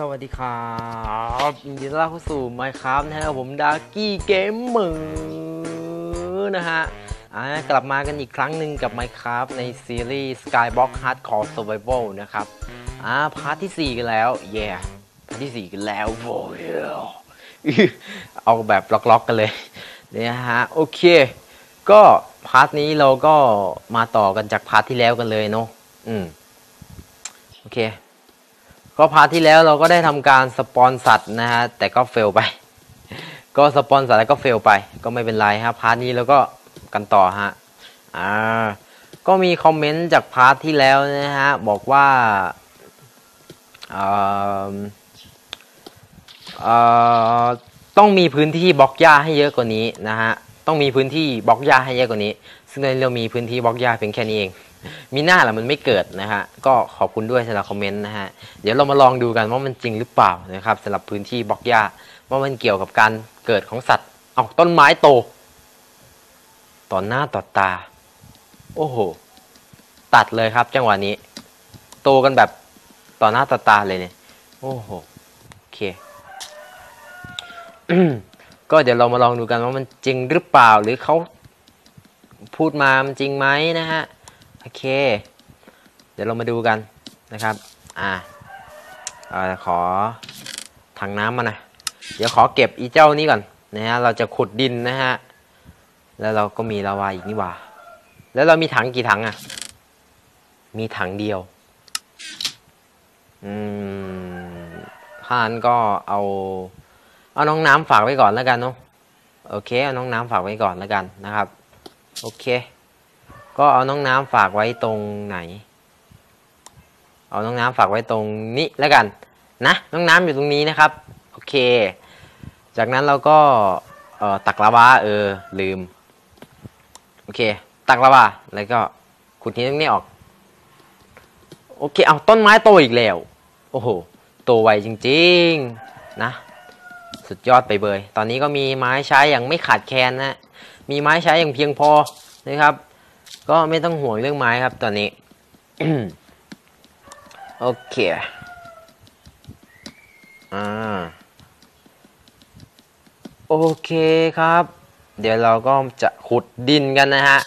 สวัสดีครับยินดีต้อนรับเข้าสู่ Minecraft นะฮะผมดากี้เกมเมอร์นะฮะอ่ากลับมากันอีกครั้งหนึ่งกับ Minecraft ในซีรีส์ Skybox Hardcore Survival นะครับอ่าพาร์ทที่ 4 กันแล้วเย่พาร์ทที่ 4 กันแล้วโว้ยเอาแบบล็อกๆกันเลยเนี่ยฮะ โอเค ก็พาร์ทนี้เราก็มาต่อกันจากพาร์ทที่แล้วกันเลยเนาะอืมโอเค ก็พาร์ทที่แล้วเราก็ได้ทำการสปอนสัตว์นะฮะแต่ก็เฟลไป ก็สปอนสัตว์แล้วก็เฟลไป ก็ไม่เป็นไรฮะพาร์ทนี้เราก็กันต่อฮะอ่าก็มีคอมเมนต์จากพาร์ทที่แล้วนะฮะบอกว่าเอ่อเอ่อต้องมีพื้นที่บล็อกหญ้าให้เยอะกว่านี้นะฮะ ต้องมีพื้นที่บล็อกหญ้าให้เยอะกว่านี้ ซึ่งตอนนี้เรามีพื้นที่บล็อกหญ้าเพียงแค่นี้เอง มีหน้าหละมันไม่เกิดนะฮะก็ขอบคุณด้วยสำหรับคอมเมนต์นะฮะเดี๋ยวเรามาลองดูกันว่ามันจริงหรือเปล่านะครับสำหรับพื้นที่บล็อกหญ้าว่ามันเกี่ยวกับการเกิดของสัตว์เอาต้นไม้โตต่อหน้าต่อตา โอ้โห ตัดเลยครับจังหวะนี้ โตกันแบบต่อหน้าต่อตาเลยเนี่ย โอ้โห โอเค ก็เดี๋ยวเรามาลองดูกันว่ามันจริงหรือเปล่าหรือเขาพูดมามันจริงไหมนะฮะโอเค เดี๋ยวเรามาดูกันนะครับอ่าอ่าขอถังน้ำมาหน่อยเดี๋ยวขอเก็บอีเจ้านี้ก่อนนะฮะเราจะขุดดินนะฮะแล้วเราก็มีลาวาอีกนี่ว่า แล้วเรามีถังกี่ถังอะ่ะ มีถังเดียว อืมข้านั้นก็เอา เอาน้องน้ำฝากไว้ก่อนแล้วกันเนาะโอเคเอาน้องน้ำฝากไว้ก่อนแล้วกันนะครับโอเค ก็เอาน้องน้ำฝากไว้ตรงไหน เอาน้องน้ำฝากไว้ตรงนี้แล้วกันนะน้องน้ำอยู่ตรงนี้นะครับโอเค จากนั้นเราก็เอ่อตักลาวาเออลืมโอเค ตักลาวาแล้วก็ขุดหินตรงนี้ออกโอเคเอาต้นไม้โตอีกแล้ว โอ้โหโตไวจริง ๆ นะ สุดยอดไปเบย ตอนนี้ก็มีไม้ใช้อย่างไม่ขาดแคลนนะ มีไม้ใช้อย่างเพียงพอนะครับ ก็ไม่ต้องห่วงเรื่องไม้ครับตอนนี้ โอเค อ่า โอเคครับ เดี๋ยวเราก็จะขุดดินกันนะฮะ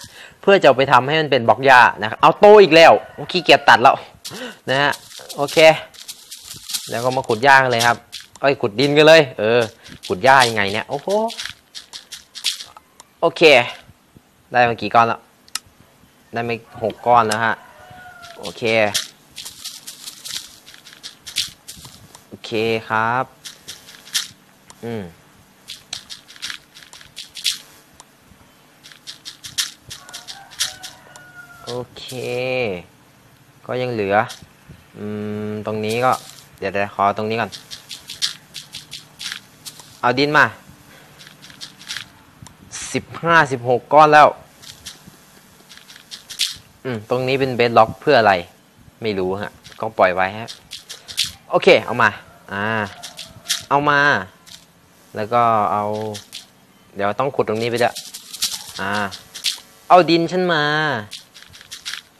เพื่อจะไปทำให้มันเป็นบล็อกหญ้านะครับ เอาโตอีกแล้วขี้เกียจตัดแล้วนะฮะ โอเค แล้วก็มาขุดหญ้ากันเลยครับ เอ้ยขุดดินกันเลย เออ ขุดหญ้ายังไงเนี่ย โอ้โห โอเค ได้มากี่ก้อนแล้ว ได้มาหกก้อนแล้วฮะ โอเค โอเคครับ อืมโอเค ก็ยังเหลือ อืม ตรงนี้ก็ เดี๋ยวเดี๋ยวขอตรงนี้ก่อน เอาดินมาสิบห้าสิบหกก้อนแล้ว อืม ตรงนี้เป็นเบสล็อกเพื่ออะไร ไม่รู้ฮะ ก็ปล่อยไว้ฮะ โอเค เอามา อ่า เอามา แล้วก็เอา เดี๋ยวต้องขุดตรงนี้ไปด้วยอ่า เอาดินฉันมา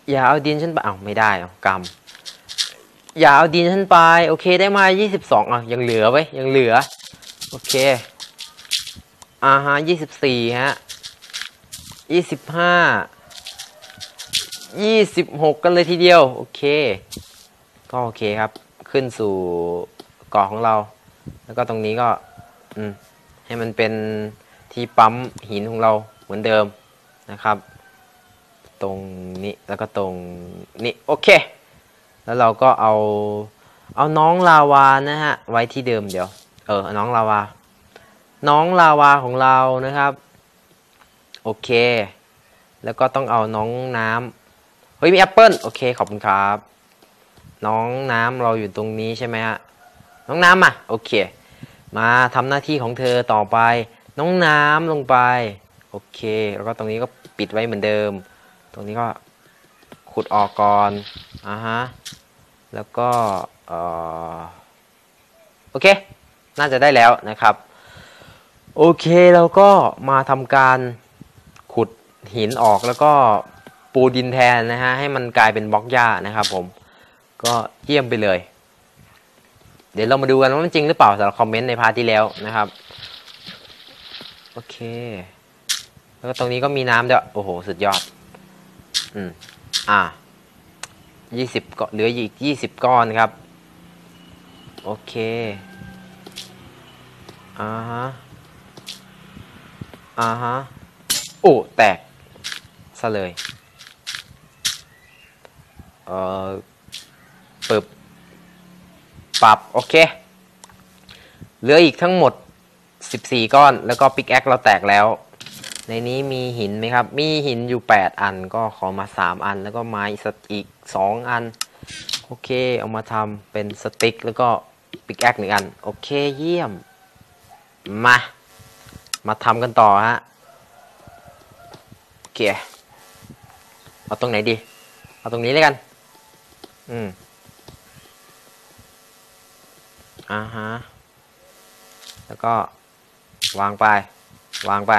อย่าเอาดินฉันไปเอาไม่ได้เอากำอย่าเอาดินฉันไป โอเคได้มายี่สิบสองอะยังเหลือไว้ ยังเหลือ โอเคอ่าฮะยี่สิบสี่ฮะยี่สิบห้ายี่สิบหกกันเลยทีเดียว โอเค ก็โอเคครับ ขึ้นสู่เกาะของเรา แล้วก็ตรงนี้ก็ อืม ให้มันเป็นที่ปั๊มหินของเราเหมือนเดิมนะครับ ตรงนี้แล้วก็ตรงนี้ โอเค แล้วเราก็เอา เอาน้องลาวานะฮะ ไว้ที่เดิมเดี๋ยว เออน้องลาวา น้องลาวาของเรานะครับ โอเค แล้วก็ต้องเอาน้องน้ำเฮ้ยมีแอปเปิลโอเคขอบคุณครับ น้องน้ำเราอยู่ตรงนี้ใช่ไหมฮะน้องน้ำอะโอเค มาทำหน้าที่ของเธอต่อไป น้องน้ำลงไป โอเค แล้วก็ตรงนี้ก็ปิดไว้เหมือนเดิม ตรงนี้ก็ขุดออกก่อนอ่าฮะแล้วก็เออโอเค น่าจะได้แล้วนะครับ โอเคเราก็มาทำการขุดหินออกแล้วก็ปูดินแทนนะฮะให้มันกลายเป็นบล็อกหญ้านะครับผมก็เยี่ยมไปเลย เดี๋ยวเรามาดูกันว่ามันจริงหรือเปล่าสำหรับคอมเมนต์ในพาร์ทที่แล้วนะครับโอเค แล้วตรงนี้ก็มีน้ำด้วยโอ้โหสุดยอด อืมอ่ายี่สิบก็เหลืออีกยี่สิบก้อนครับ โอเค อ่าฮะ อ่าฮะโอ้แตกซะเลย เอ่อปึบปรับ โอเค เหลืออีกทั้งหมด 14 ก้อน แล้วก็ปิกแอคเราแตกแล้ว ในนี้มีหินไหมครับ มีหินอยู่ 8 อัน ก็ขอมา 3 อัน แล้วก็ไม้อีก 2 อัน โอเค เอามาทำเป็นสติ๊ก แล้วก็ปิกแอคหนึ่งอัน โอเค เยี่ยม มา มาทำกันต่อฮะโอเคเอาตรงไหนดี เอาตรงนี้เลยกัน อืมอ่าฮะ แล้วก็วางไป วางไป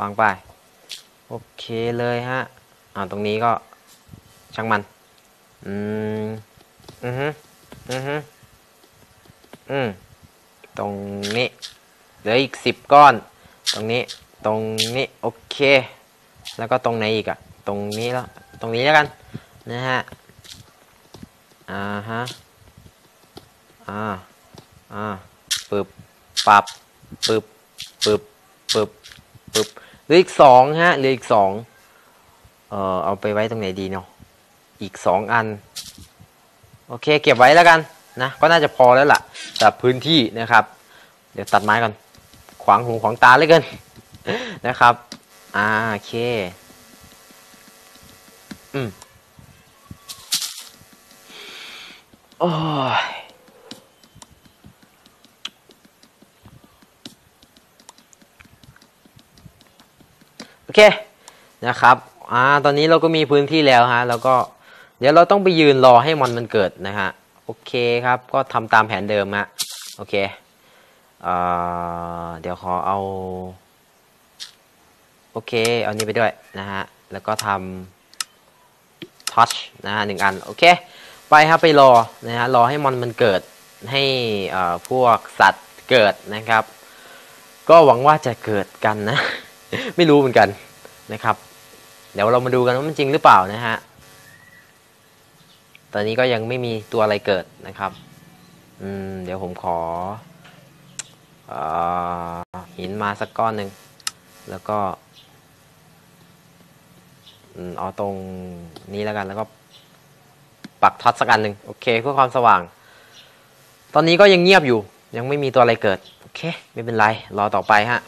วางไป โอเคเลยฮะ อ่าตรงนี้ก็ช่างมัน อืม อือฮึ อือฮึ อืม ตรงนี้ เหลืออีกสิบก้อน ตรงนี้ตรงนี้โอเค แล้วก็ตรงไหนอีกอะตรงนี้แล้วตรงนี้แล้วกันนะฮะอ่าฮะอ่าอ่าปึบปรับปึบปึบปึบปึบเหลืออีกสองฮะเหลืออีกสองเอ่อเอาไปไว้ตรงไหนดีเนาะอีกสองอันโอเคเก็บไว้แล้วกันนะก็น่าจะพอแล้วล่ะสำหรับพื้นที่นะครับ เดี๋ยวตัดไม้ก่อน ขวางหูขวางตาเลยกันนะครับอ่าโอเค อืมโอ้ยโอเคนะครับอ่าตอนนี้เราก็มีพื้นที่แล้วฮะ แล้วก็เดี๋ยวเราต้องไปยืนรอให้มอนมันเกิดนะฮะ โอเคครับ ก็ทำตามแผนเดิมฮะ โอเค เดี๋ยวขอเอา โอเค เอานี้ไปด้วยนะฮะ แล้วก็ทำทัชนะฮะหนึ่งอัน โอเค ไปครับไปรอนะฮะ รอให้มอนมันเกิดให้พวกสัตว์เกิดนะครับ ก็หวังว่าจะเกิดกันนะ ไม่รู้เหมือนกันนะครับ เดี๋ยวเรามาดูกันว่ามันจริงหรือเปล่านะฮะ ตอนนี้ก็ยังไม่มีตัวอะไรเกิดนะครับ อืม เดี๋ยวผมขอ หินมาสักก้อนหนึ่งแล้วก็เอาตรงนี้แล้วกันแล้วก็ปักท็อตสักอันหนึ่งโอเคเพื่อความสว่าง ตอนนี้ก็ยังเงียบอยู่ ยังไม่มีตัวอะไรเกิด โอเค ไม่เป็นไร รอต่อไปฮะ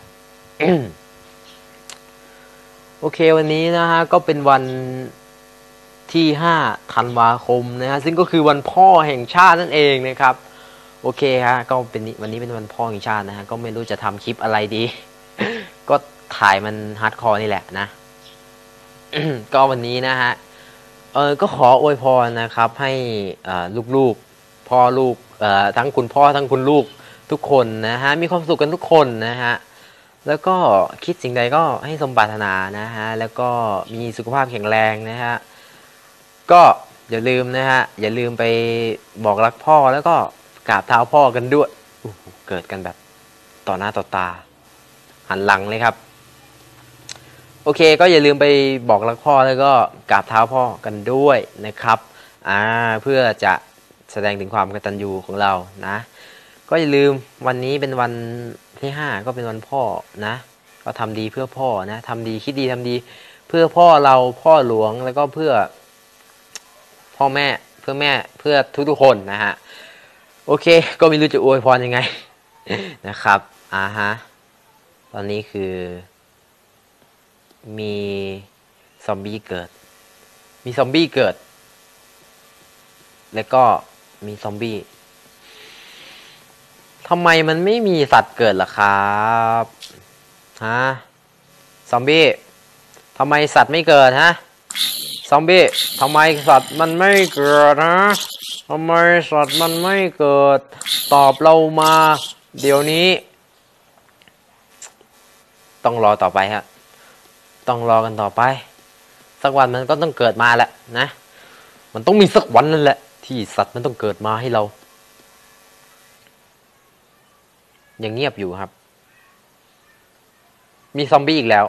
โอเควันนี้นะฮะ ก็เป็นวันที่5ธันวาคมนะฮะ ซึ่งก็คือวันพ่อแห่งชาตินั่นเองนะครับ โอเคฮะก็เป็นวันนี้เป็นวันพ่อแห่งชาตินะฮะก็ไม่รู้จะทำคลิปอะไรดี ก็ถ่ายมันฮาร์ดคอร์นี่แหละนะก็วันนี้นะฮะเออก็ขออวยพรนะครับ ให้ลูกๆพ่อลูกเอ่อทั้งคุณพ่อทั้งคุณลูกทุกคนนะฮะมีความสุขกันทุกคนนะฮะแล้วก็คิดสิ่งใดก็ให้สมปรารถนานะฮะแล้วก็มีสุขภาพแข็งแรงนะฮะก็อย่าลืมนะฮะอย่าลืมไปบอกรักพ่อแล้วก็ กราบเท้าพ่อกันด้วย เกิดกันแบบต่อหน้าต่อตา หันหลังเลยครับ โอเคก็อย่าลืมไปบอกรักพ่อแล้วก็กราบเท้าพ่อกันด้วยนะครับอ่าเพื่อจะแสดงถึงความกตัญญูของเรานะ ก็อย่าลืมวันนี้เป็นวันที่ห้าก็เป็นวันพ่อนะ ก็ทำดีเพื่อพ่อนะทำดีคิดดีทำดี เพื่อพ่อเราพ่อหลวงแล้วก็เพื่อ พ่อแม่เพื่อแม่เพื่อทุกๆคนนะฮะ โอเค ก็ไม่รู้จะอวยพรยังไงนะครับอ่าฮะตอนนี้คือ มีซอมบี้เกิด มีซอมบี้เกิด แล้วก็มีซอมบี้ทำไมมันไม่มีสัตว์เกิดล่ะครับฮะซอมบี้ทำไมสัตว์ไม่เกิดฮะซอมบี้ทำไมสัตว์มันไม่เกิดนะ ทำไมสัตว์มันไม่เกิดตอบเรามา เดี๋ยวนี้ ต้องรอต่อไปฮะ ต้องรอกันต่อไป สักวันมันก็ต้องเกิดมาแหละนะ มันต้องมีสักวันนั่นแหละ ที่สัตว์มันต้องเกิดมาให้เรา ยังเงียบอยู่ครับ มีซอมบี้อีกแล้ว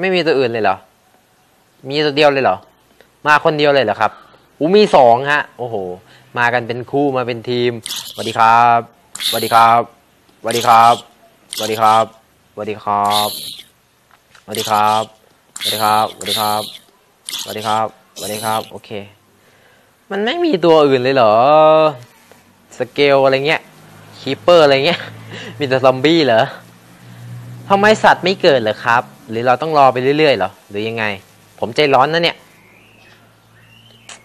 ไม่มีตัวอื่นเลยเหรอ มีตัวเดียวเลยเหรอ มาคนเดียวเลยเหรอครับอูมีสองฮะ โอ้โห มากันเป็นคู่มาเป็นทีมสวัสดีครับสวัสดีครับสวัสดีครับสวัสดีครับสวัสดีครับสวัสดีครับสวัสดีครับสวัสดีครับสวัสดีครับสวัสดีครับ โอเค มันไม่มีตัวอื่นเลยเหรอ สเกลอะไรเงี้ย คีเปอร์อะไรเงี้ย มีแต่ซอมบี้เหรอทำไมสัตว์ไม่เกิดเหรอครับ หรือเราต้องรอไปเรื่อยๆหรอหรือยังไง ผมใจร้อนนะเนี่ย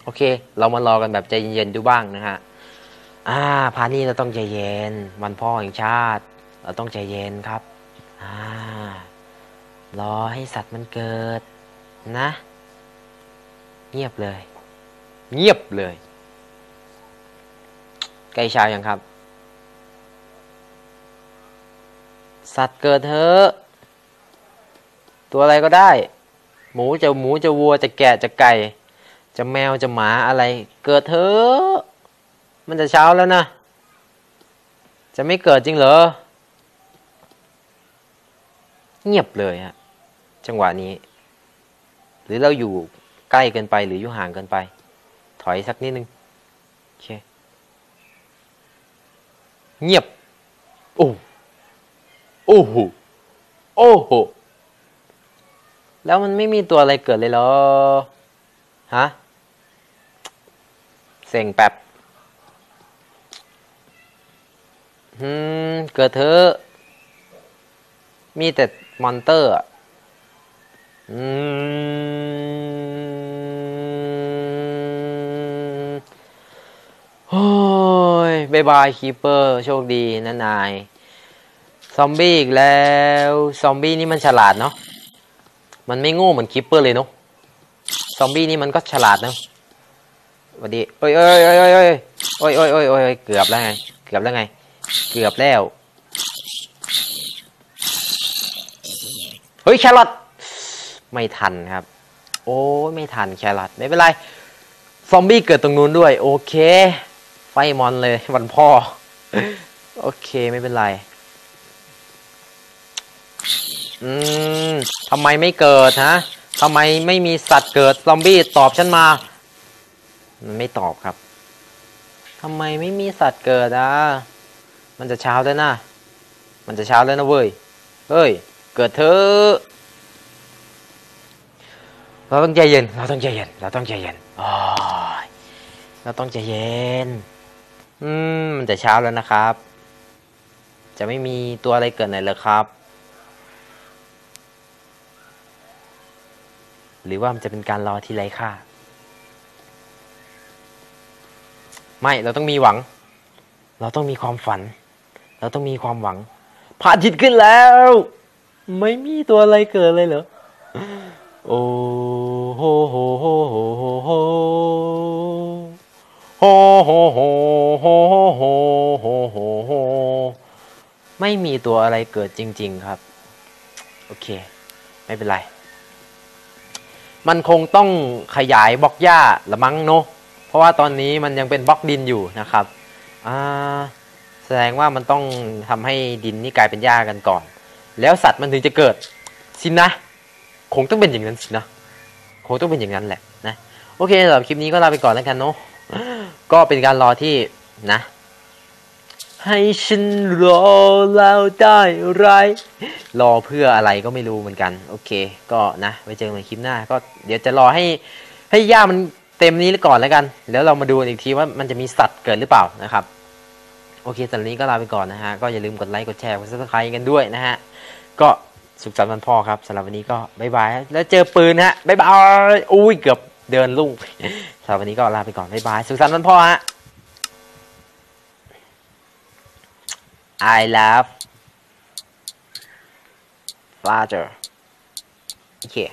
โอเค เรามารอกันแบบใจเย็นๆดูบ้างนะฮะอ่าพานี่เราต้องใจเย็น วันพ่อแห่งชาติ เราต้องใจเย็นครับอ่ารอให้สัตว์มันเกิดนะ เงียบเลย เงียบเลยใกล้เช้ายังครับ สัตว์เกิดเถอะ ตัวอะไรก็ได้ หมูจะหมูจะวัวจะแกะจะไก่ จะแมวจะหมาอะไร เกิดเถอะมันจะเช้าแล้วนะ จะไม่เกิดจริงเหรอ เงียบเลยฮะจังหวะนี้ หรือเราอยู่ใกล้เกินไปหรืออยู่ห่างเกินไป ถอยสักนิดนึงโอเคเงียบ โอ้โอ้โหโอ้โห แล้วมันไม่มีตัวอะไรเกิดเลยเหรอ ฮะเซ็งแป๊บอืม เกิดเถอมีแต่มอนเตอร์อะอืมโอ้ยบายบายคีเปอร์ โชคดีนะนาย ซอมบี้อีกแล้ว ซอมบี้นี่มันฉลาดเนาะ มันไม่โง่เหมือนคีเปอร์เลยเนาะซอมบี้นี่มันก็ฉลาดนะวัสดีเอ้ยเอ้ยเอ้ยเอ้ยเอ้ยเอ้ยเอ้ยเอ้ยเอ้ยเกือบแล้วไง เกือบแล้วไง เกือบแล้ว เฮ้ยแครอทไม่ทันครับ โอ้ยไม่ทันแครอทไม่เป็นไร ซอมบี้เกิดตรงนู้นด้วย โอเค ไฟมอนเลยวันพ่อ โอเคไม่เป็นไร อืมทำไมไม่เกิดฮะทำไมไม่มีสัตว์เกิดซอมบี้ตอบฉันมา มันไม่ตอบครับทำไมไม่มีสัตว์เกิดอะมันจะเช้าแล้วนะมันจะเช้าแล้วนะเว้ยเฮ้ย เกิดเถอเราต้องใจเย็น เราต้องใจเย็น เราต้องใจเย็นอ้ยเราต้องใจเย็น อืม มันจะเช้าแล้วนะครับ จะไม่มีตัวอะไรเกิดไหนเลยครับ หรือว่ามันจะเป็นการรอที่ไร้ค่า ไม่เราต้องมีหวัง เราต้องมีความฝัน เราต้องมีความหวังพระอาทิตย์ขึ้นแล้ว ไม่มีตัวอะไรเกิดเลยเหรอโอ้โหโหโหโหโหโหโหโหโหโหโหโหโหโหไม่มีตัวอะไรเกิดจริง ๆ ครับ โอเค ไม่เป็นไร มันคงต้องขยายบล็อกหญ้าละมั้งเนอะเพราะว่าตอนนี้มันยังเป็นบล็อกดินอยู่นะครับอ่าแสดงว่ามันต้องทำให้ดินนี่กลายเป็นหญ้ากันก่อน แล้วสัตว์มันถึงจะเกิดสินะ คงต้องเป็นอย่างนั้นสินะคงต้องเป็นอย่างนั้นแหละนะโอเคสำหรับคลิปนี้ก็ลาไปก่อนแล้วกันเนาะก็เป็นการรอที่นะ ให้ฉันรอแล้วได้ไร รอเพื่ออะไรก็ไม่รู้เหมือนกัน โอเค ก็นะไว้เจอกันใหม่คลิปหน้า ก็เดี๋ยวจะรอให้ให้หญ้ามันเต็มนี้ก่อนแล้วกัน แล้วเรามาดูอีกทีว่ามันจะมีสัตว์เกิดหรือเปล่านะครับ โอเคสำหรับนี้ก็ลาไปก่อนนะฮะ ก็อย่าลืมกดไลค์ กดแชร์ กดซับสไครต์กันด้วยนะฮะ ก็สุขสันต์วันพ่อครับสำหรับวันนี้ก็บายบาย แล้วเจอปืนฮะบายบาย อุ้ยเกือบเดินลุ่งสำหรับวันนี้ก็ลาไปก่อนบายบาย สุขสันต์วันพ่อฮะ I love father. Yeah.